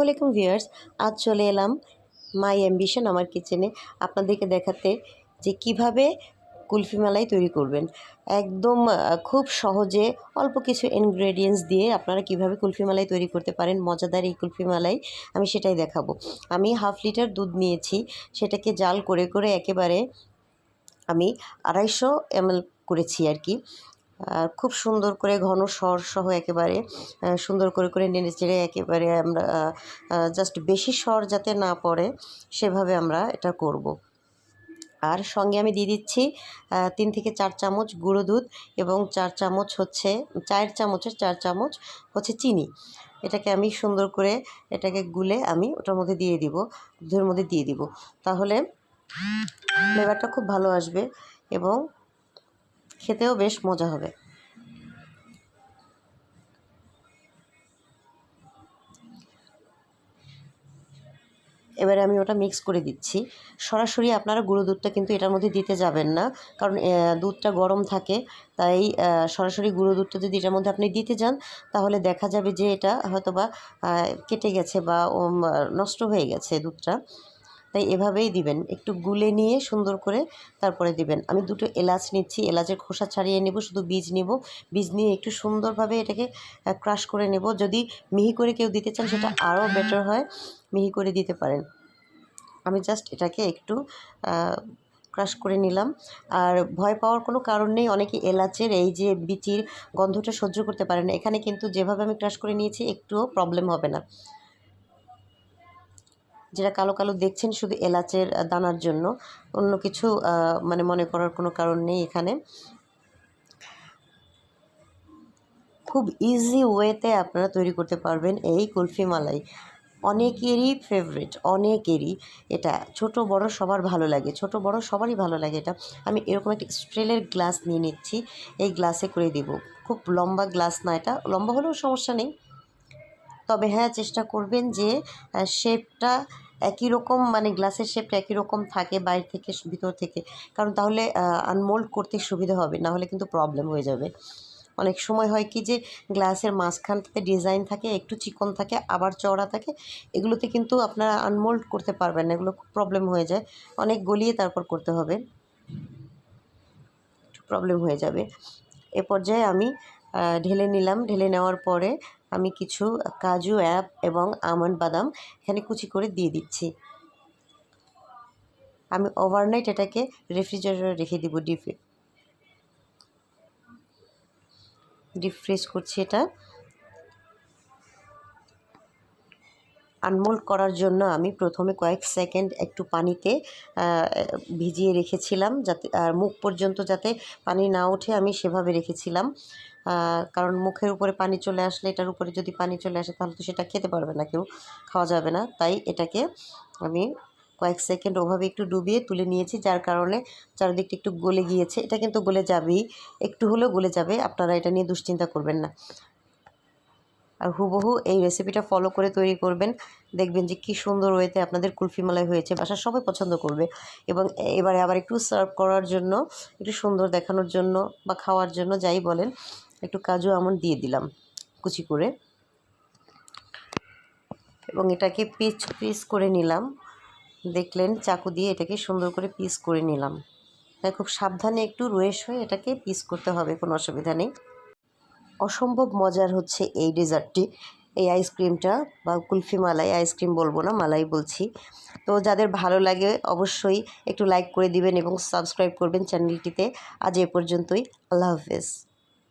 আসসালামাইকুম ভিউয়ার্স, আজ চলে এলাম মাই অ্যাম্বিশন আমার কিচেনে আপনাদেরকে দেখাতে যে কীভাবে কুলফি মালাই তৈরি করবেন। একদম খুব সহজে অল্প কিছু ইনগ্রেডিয়েন্টস দিয়ে আপনারা কীভাবে কুলফি মালাই তৈরি করতে পারেন, মজাদার এই কুলফি মালাই আমি সেটাই দেখাবো। আমি হাফ লিটার দুধ নিয়েছি, সেটাকে জাল করে করে একেবারে আমি আড়াইশো এমএল করেছি আর কি। আর খুব সুন্দর করে ঘন স্বর সহ একেবারে সুন্দর করে করে নেড়ে চেড়ে একেবারে আমরা জাস্ট বেশি স্বর যাতে না পড়ে, সেভাবে আমরা এটা করব। আর সঙ্গে আমি দিয়ে দিচ্ছি তিন থেকে চার চামচ গুঁড়ো দুধ এবং চার চামচ হচ্ছে, চায়ের চামচের চার চামচ হচ্ছে চিনি এটাকে আমি সুন্দর করে এটাকে গুলে আমি ওটার মধ্যে দিয়ে দিব, দুধের মধ্যে দিয়ে দিব তাহলে ফ্লেভারটা খুব ভালো আসবে এবং খেতেও বেশ মজা হবে। এবারে আমি ওটা মিক্স করে দিচ্ছি। সরাসরি আপনারা গুঁড়ো দুধটা কিন্তু এটার মধ্যে দিতে যাবেন না কারণ দুধটা গরম থাকে তাই সরাসরি গুঁড়ো দুধটা যদি এটার মধ্যে আপনি দিতে যান তাহলে দেখা যাবে যে এটা হয়তোবা আহ, কেটে গেছে বা নষ্ট হয়ে গেছে দুধটা। তাই এভাবেই দিবেন। একটু গুলে নিয়ে সুন্দর করে তারপরে দিবেন। আমি দুটো এলাচ নিচ্ছি। এলাচের খোসা ছাড়িয়ে নেব, শুধু বীজ নেব। বীজ নিয়ে একটু সুন্দরভাবে এটাকে ক্রাশ করে নেব। যদি মিহি করে কেউ দিতে চান, সেটা আরও বেটার হয়। মিহি করে দিতে পারেন। আমি জাস্ট এটাকে একটু ক্রাশ করে নিলাম। আর ভয় পাওয়ার কোনো কারণ নেই। অনেকে এলাচের এই যে বিচির গন্ধটা সহ্য করতে পারে না। এখানে কিন্তু যেভাবে আমি ক্রাশ করে নিয়েছি, একটুও প্রবলেম হবে না। যেটা কালো কালো দেখছেন শুধু এলাচের দানার জন্য। অন্য কিছু মানে মনে করার কোনো কারণ নেই এখানে। খুব ইজি ওয়েতে আপনারা তৈরি করতে পারবেন এই কুলফি মালাই। অনেকেরই ফেভারিট অনেকেরই এটা ছোট, বড় সবার ভালো লাগে। ছোট, বড় সবারই ভালো লাগে এটা। আমি এরকম একটা স্ট্রেলের গ্লাস নিয়ে নিচ্ছি, এই গ্লাসে করে দিব। খুব লম্বা গ্লাস না এটা। লম্বা হলেও সমস্যা নেই। তবে হ্যাঁ চেষ্টা করবেন যে শেপটা একই রকম মানে গ্লাসের শেপটা একই রকম থাকে বাইরে থেকে, ভিতর থেকে। কারণ তাহলে আনমোল্ড করতে সুবিধা হবে, না হলে কিন্তু প্রবলেম হয়ে যাবে। অনেক সময় হয় কি যে গ্লাসের মাঝখানটাতে ডিজাইন থাকে, একটু চিকন থাকে, আবার চওড়া থাকে, এগুলোতে কিন্তু আপনারা আনমোল্ড করতে পারবেন না, এগুলো খুব প্রবলেম হয়ে যায়। অনেক গলিয়ে তারপর করতে হবে। প্রবলেম হয়ে যাবে। এ পর্যায়ে আমি ঢেলে নিলাম। ঢেলে নেওয়ার পরে আমি কিছু কাজু, অ্যাপ এবং আমন্ড বাদাম এখানে কুচি করে দিয়ে দিচ্ছি। আমি ওভারনাইট এটাকে রেফ্রিজারেটরে রেখে দিব ডিপে ডিপ ফ্রেশ করছি এটা। আনমোল্ড করার জন্য আমি প্রথমে কয়েক সেকেন্ড একটু পানিতে ভিজিয়ে রেখেছিলাম যাতে, আর মুখ পর্যন্ত যাতে পানি না ওঠে আমি সেভাবে রেখেছিলাম। কারণ মুখের উপরে পানি চলে আসলে, এটার উপরে যদি পানি চলে আসে তাহলে তো সেটা খেতে পারবে না, কেউ খাওয়া যাবে না। তাই এটাকে আমি কয়েক সেকেন্ড ওভাবে একটু ডুবিয়ে তুলে নিয়েছি, যার কারণে চারিদিকটা একটু গলে গিয়েছে। এটা কিন্তু গলে যাবেই, একটু হলেও গলে যাবে, আপনারা এটা নিয়ে দুশ্চিন্তা করবেন না। আর হুবহু এই রেসিপিটা ফলো করে তৈরি করবেন। দেখবেন যে কী সুন্দর ওয়েতে আপনাদের কুলফি মালাই হয়েছে, বাসার সবাই পছন্দ করবে। এবং এবারে আবার একটু সার্ভ করার জন্য, একটু সুন্দর দেখানোর জন্য বা খাওয়ার জন্য যাই বলেন, একটু কাজু আমন্ড দিয়ে দিলাম কুচি করে। এবং এটাকে পিস পিস করে নিলাম। দেখলেন চাকু দিয়ে এটাকে সুন্দর করে পিস করে নিলাম। তাই খুব সাবধানে একটু রয়েস হয়ে এটাকে পিস করতে হবে, কোনো অসুবিধা নেই। অসম্ভব মজার হচ্ছে এই ডেজার্টটি। এই আইসক্রিমটা বা কুলফি মালাই, আইসক্রিম বলব না, মালাই বলছি। তো যাদের ভালো লাগে অবশ্যই একটু লাইক করে দিবেন এবং সাবস্ক্রাইব করবেন চ্যানেলটিতে। আজ এ পর্যন্তই, আল্লাহ হাফেজ।